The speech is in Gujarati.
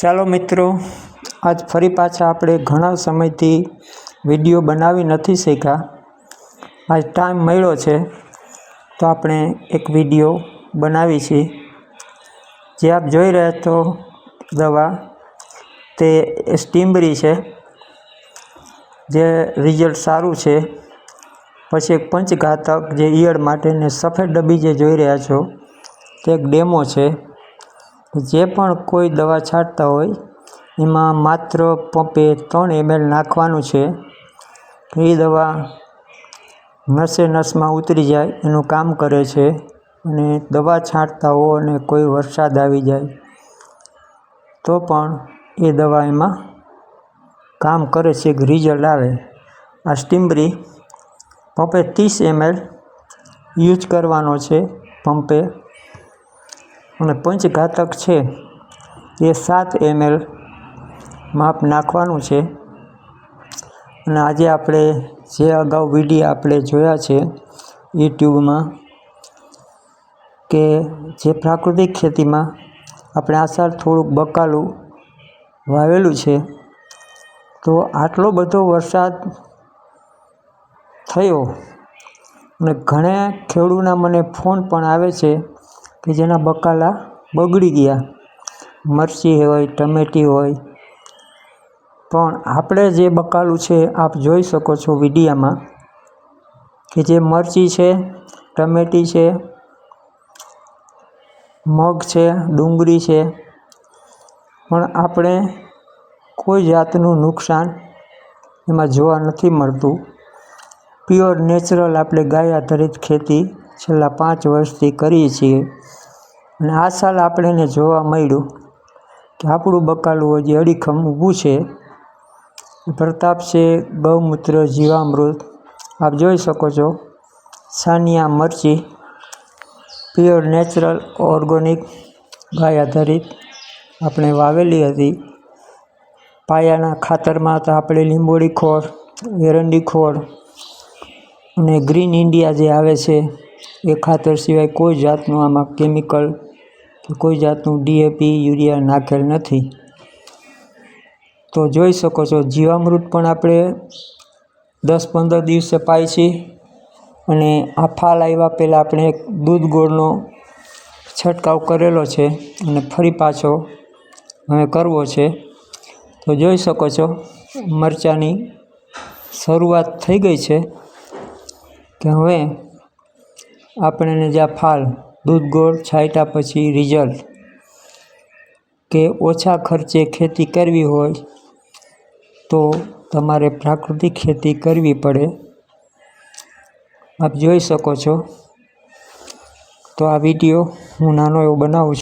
ચાલો મિત્રો, આજ ફરી પાછા આપણે ઘણા સમયથી વીડિયો બનાવી નથી શીખ્યા આજ ટાઈમ મળ્યો છે, તો આપણે એક વીડિયો બનાવી છીએ જે આપ જોઈ રહ્યા છો દવા, તે સ્ટીમરી છે, જે રિઝલ્ટ સારું છે. પછી એક પંચઘાતક જે ઈયળ માટેને સફેદ ડબ્બી જે જોઈ રહ્યા છો, તે એક ડેમો છે. જે પણ કોઈ દવા છાંટતા હોય, એમાં માત્ર પંપે ત્રણ એમએલ નાખવાનું છે. એ દવા નસે નસમાં ઉતરી જાય, એનું કામ કરે છે અને દવા છાંટતા હો અને કોઈ વરસાદ આવી જાય, તો પણ એ દવા એમાં કામ કરે છે, એક રિઝલ્ટ આવે. આ સ્ટીમરી પંપે ત્રીસ એમએલ યુઝ કરવાનો છે, પંપે અને પંચઘાતક છે. એ સાત એમએલ માપ નાખવાનું છે. અને આજે આપણે જે અગાઉ વીડિયો આપણે જોયા છે યુટ્યુબમાં કે જે પ્રાકૃતિક ખેતીમાં આપણે આ સાલ થોડુંક બકાલું વાવેલું છે, તો આટલો બધો વરસાદ થયો અને ઘણા ખેડૂતના મને ફોન પણ આવે છે કે જેના બકાલા બગડી ગયા. મરચી હોય, ટમેટી હોય. પણ આપણે જે બકાલું છે, આપ જોઈ શકો છો વિડીયામાં કે જે મરચી છે, ટમેટી છે, મગ છે, ડુંગળી છે. પણ આપણે કોઈ જાતનું નુકસાન એમાં જોવા નથી મળતું. પ્યોર નેચરલ આપણે ગાય આધારિત ખેતી છેલ્લા પાંચ વર્ષથી કરીએ છીએ. અને આ સાલ આપણને જોવા મળ્યું કે આપણું બકાલું હજી અડીખમ ઊભું છે. પ્રતાપ છે ગૌમૂત્ર જીવામૃત. આપ જોઈ શકો છો, સાનિયા મરચી, પ્યોર નેચરલ ઓર્ગોનિક ગાય આધારિત આપણે વાવેલી હતી. પાયાના ખાતરમાં તો આપણે લીંબોળી ખોળ, એરંડી ખોળ અને ગ્રીન ઇન્ડિયા જે આવે છે એ ખાતર સિવાય કોઈ જાતનું આમાં કેમિકલ કોઈ જાતનું ડીએપી યુરિયા નાખેલ નથી. તો જોઈ શકો છો, જીવામૃત પણ આપણે દસ પંદર દિવસે પાય છે અને આ ફાલ આવ્યા પહેલાં આપણે દૂધ ગોળનો છંટકાવ કરેલો છે અને ફરી પાછો હવે કરવો છે. તો જોઈ શકો છો, મરચાંની શરૂઆત થઈ ગઈ છે કે હવે આપણને જ્યાં ફાલ, દૂધ ગોળ છાંટ્યા પછી રિઝલ્ટ. કે ઓછા ખર્ચે ખેતી કરવી હોય, તો તમારે પ્રાકૃતિક ખેતી કરવી પડે. આપ જોઈ શકો છો. તો આ વીડિયો હું નાનો એવો બનાવું છું.